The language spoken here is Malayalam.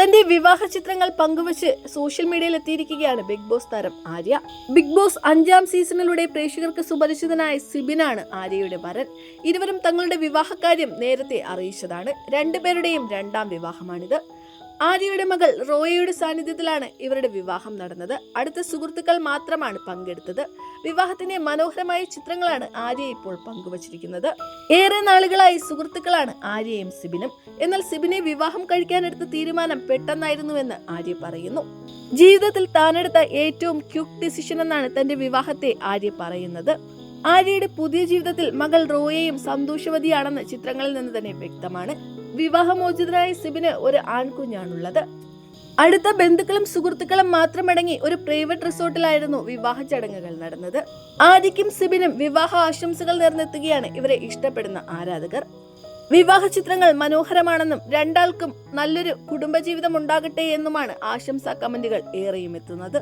തന്റെ വിവാഹ ചിത്രങ്ങൾ പങ്കുവച്ച് സോഷ്യൽ മീഡിയയിൽ എത്തിയിരിക്കുകയാണ് ബിഗ് ബോസ് താരം ആര്യ. ബിഗ് ബോസ് അഞ്ചാം സീസണിലൂടെ പ്രേക്ഷകർക്ക് സുപരിചിതനായ സിബിനാണ് ആര്യയുടെ വരൻ. ഇരുവരും തങ്ങളുടെ വിവാഹകാര്യം നേരത്തെ അറിയിച്ചതാണ്. രണ്ടുപേരുടെയും രണ്ടാം വിവാഹമാണിത്. ആര്യയുടെ മകൾ റോയയുടെ സാന്നിധ്യത്തിലാണ് ഇവരുടെ വിവാഹം നടന്നത്. അടുത്ത സുഹൃത്തുക്കൾ മാത്രമാണ് പങ്കെടുത്തത്. വിവാഹത്തിന്റെ മനോഹരമായ ചിത്രങ്ങളാണ് ആര്യ ഇപ്പോൾ പങ്കുവച്ചിരിക്കുന്നത്. ഏറെ നാളുകളായി സുഹൃത്തുക്കളാണ് ആര്യയും സിബിനും. എന്നാൽ സിബിനെ വിവാഹം കഴിക്കാനെടുത്ത തീരുമാനം പെട്ടെന്നായിരുന്നുവെന്ന് ആര്യ പറയുന്നു. ജീവിതത്തിൽ താനെടുത്ത ഏറ്റവും ക്യൂക്ക് ഡിസിഷൻ എന്നാണ് തന്റെ വിവാഹത്തെ ആര്യ പറയുന്നത്. ആര്യയുടെ പുതിയ ജീവിതത്തിൽ മകൾ റോയയും സന്തോഷവതിയാണെന്ന് ചിത്രങ്ങളിൽ നിന്ന് തന്നെ വ്യക്തമാണ്. വിവാഹമോചിതനായ സിബിന് ഒരു ആൺകുഞ്ഞാണുള്ളത്. അടുത്ത ബന്ധുക്കളും സുഹൃത്തുക്കളും മാത്രമടങ്ങി ഒരു പ്രൈവറ്റ് റിസോർട്ടിലായിരുന്നു വിവാഹ ചടങ്ങുകൾ നടന്നത്. ആദിക്കും സിബിനും വിവാഹ ആശംസകൾ നേർന്നെത്തുകയാണ് ഇവരെ ഇഷ്ടപ്പെടുന്ന ആരാധകർ. വിവാഹ ചിത്രങ്ങൾ മനോഹരമാണെന്നും രണ്ടാൾക്കും നല്ലൊരു കുടുംബജീവിതം ഉണ്ടാകട്ടെ എന്നുമാണ് ആശംസാ കമന്റുകൾ ഏറെയും എത്തുന്നത്